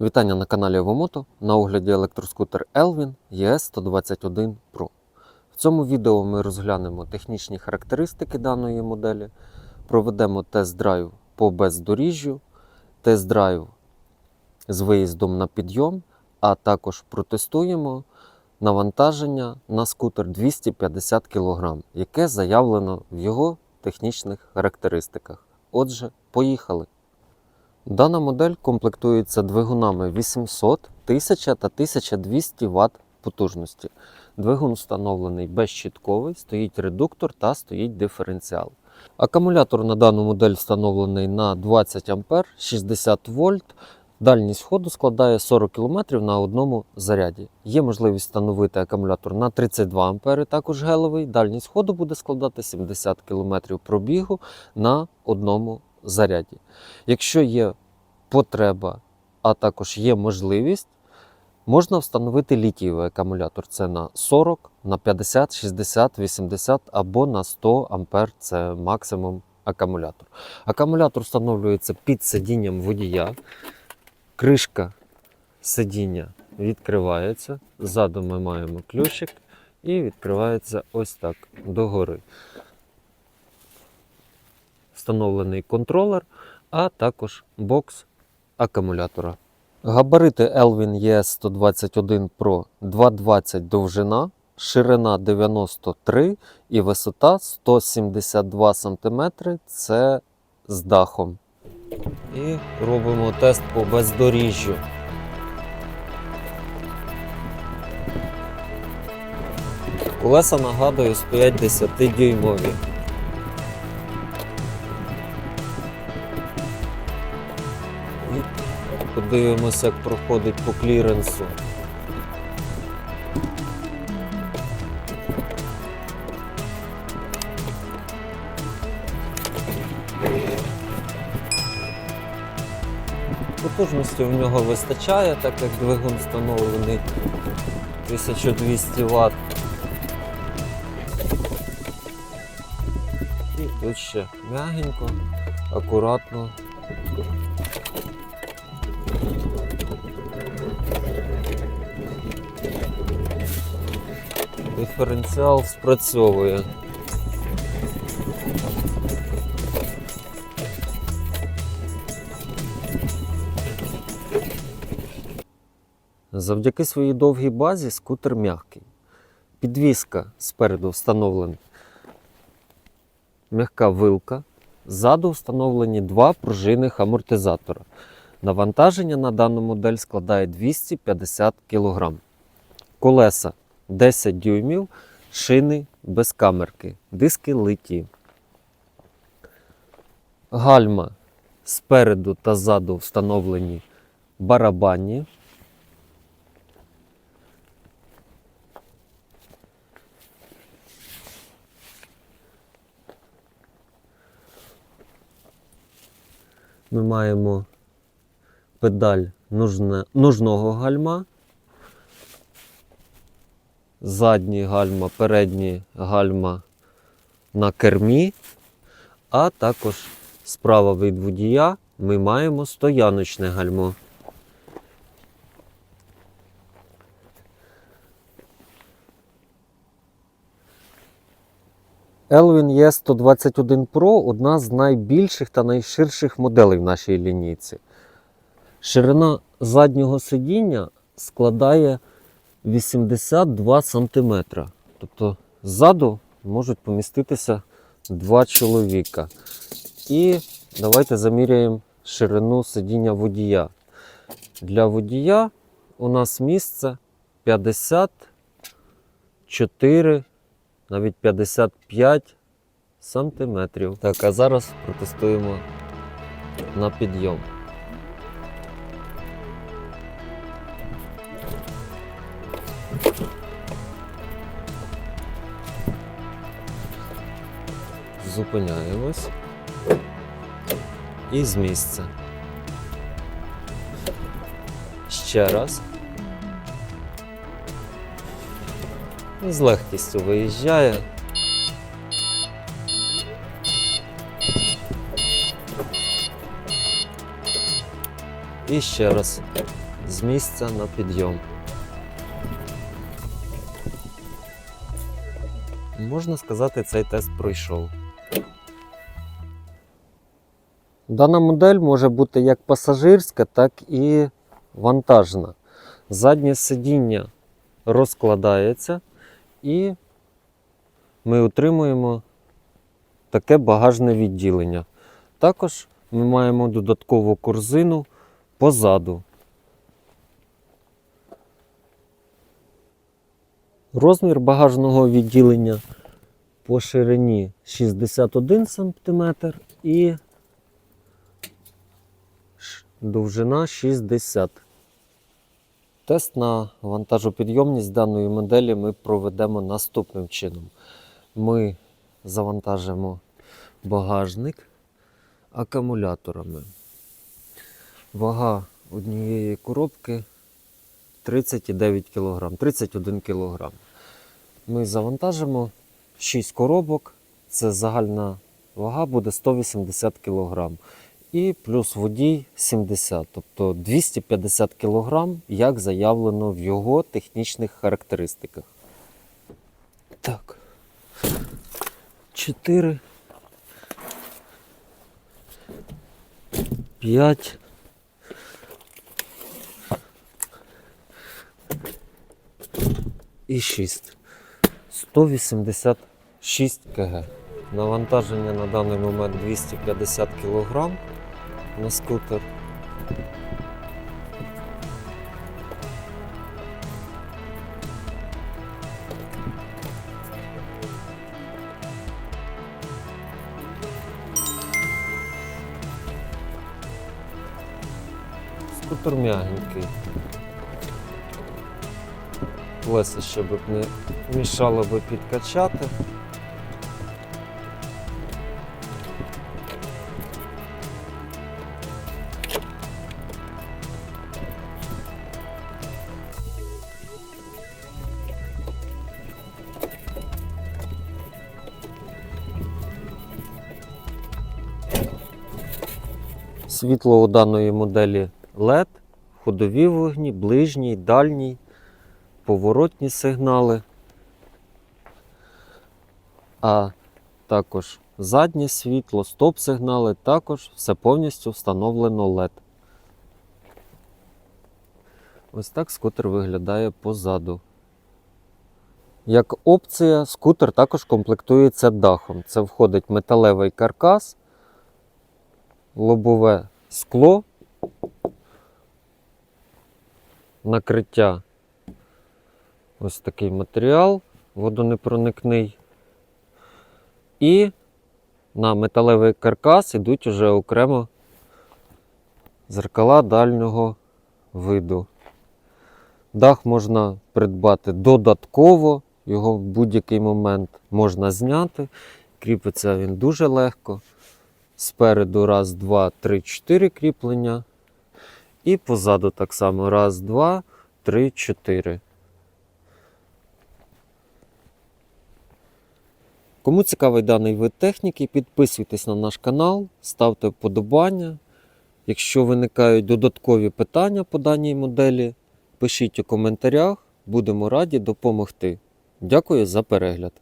Вітання на каналі Овомото. На огляді електроскутер Elvin ES121 Pro. В цьому відео ми розглянемо технічні характеристики даної моделі, проведемо тест-драйв по бездоріжжю, тест-драйв з виїздом на підйом, а також протестуємо навантаження на скутер 250 кг, яке заявлено в його технічних характеристиках. Отже, поїхали! Дана модель комплектується двигунами 800, 1000 та 1200 Вт потужності. Двигун встановлений безщітковий, стоїть редуктор та стоїть диференціал. Акумулятор на дану модель встановлений на 20 А 60 вольт. Дальність ходу складає 40 км на одному заряді. Є можливість встановити акумулятор на 32 А, також геловий. Дальність ходу буде складати 70 км пробігу на одному заряді. Якщо є потреба, а також є можливість, можна встановити літієвий акумулятор. Це на 40, на 50, 60, 80 або на 100 ампер це максимум акумулятор. Акумулятор встановлюється під сидінням водія. Кришка сидіння відкривається. Ззаду ми маємо ключик і відкривається ось так догори. Встановлений контролер, а також бокс акумулятора. Габарити Elvin ES121 Pro 220 довжина, ширина 93 і висота 172 см це з дахом. І робимо тест по бездоріжжю. Колеса, нагадую, стоять 10-дюймові. І подивимося, як проходить по кліренсу. Потужності в нього вистачає, так як двигун встановлений 1200 Вт. І тут ще м'ягенько, акуратно. Диференціал спрацьовує. Завдяки своїй довгій базі скутер м'який. Підвіска спереду встановлена м'яка вилка. Ззаду встановлені два пружинних амортизатора. Навантаження на дану модель складає 250 кг. Колеса 10 дюймів, шини без камерки, диски литі. Гальма спереду та ззаду встановлені барабанні. Ми маємо педаль нужне, нужного гальма, задні гальма, передні гальма на кермі, а також справа від водія ми маємо стояночне гальмо. Elvin E121 Pro одна з найбільших та найширших моделей в нашій лінійці. Ширина заднього сидіння складає 82 см. Тобто ззаду можуть поміститися два чоловіка. І давайте заміряємо ширину сидіння водія. Для водія у нас місце 54 навіть 55 сантиметрів. Так, а зараз протестуємо на підйом. Зупиняємось і з місця. Ще раз. З легкістю виїжджає. І ще раз. з місця на підйом. Можна сказати, цей тест пройшов. Дана модель може бути як пасажирська, так і вантажна. Заднє сидіння розкладається і ми отримуємо таке багажне відділення. Також ми маємо додаткову корзину позаду. Розмір багажного відділення по ширині 61 см і довжина 60 Тест на вантажопідйомність даної моделі ми проведемо наступним чином. Ми завантажимо багажник акумуляторами. Вага однієї коробки 39 кг, 31 кг. Ми завантажимо 6 коробок, це загальна вага буде 180 кг. І плюс водій 70, тобто 250 кг, як заявлено в його технічних характеристиках. Так. 4. 5. І 6. 186 кг. Навантаження на даний момент 250 кг на скутер. Скутер м'ягенький. Леса ще б не мішало би підкачати. Світло у даної моделі LED, ходові вогні, ближній, дальній, поворотні сигнали, а також заднє світло, стоп-сигнали, також все повністю встановлено LED. Ось так скутер виглядає позаду. Як опція, скутер також комплектується дахом. Це входить металевий каркас, лобове скло, накриття. Ось такий матеріал водонепроникний. І на металевий каркас йдуть уже окремо зеркала дальнього виду. Дах можна придбати додатково, його в будь-який момент можна зняти. Кріпиться він дуже легко. Спереду раз, два, три, чотири кріплення. І позаду так само раз, два, три, чотири. Кому цікавий даний вид техніки, підписуйтесь на наш канал, ставте вподобання. Якщо виникають додаткові питання по даній моделі, пишіть у коментарях, будемо раді допомогти. Дякую за перегляд.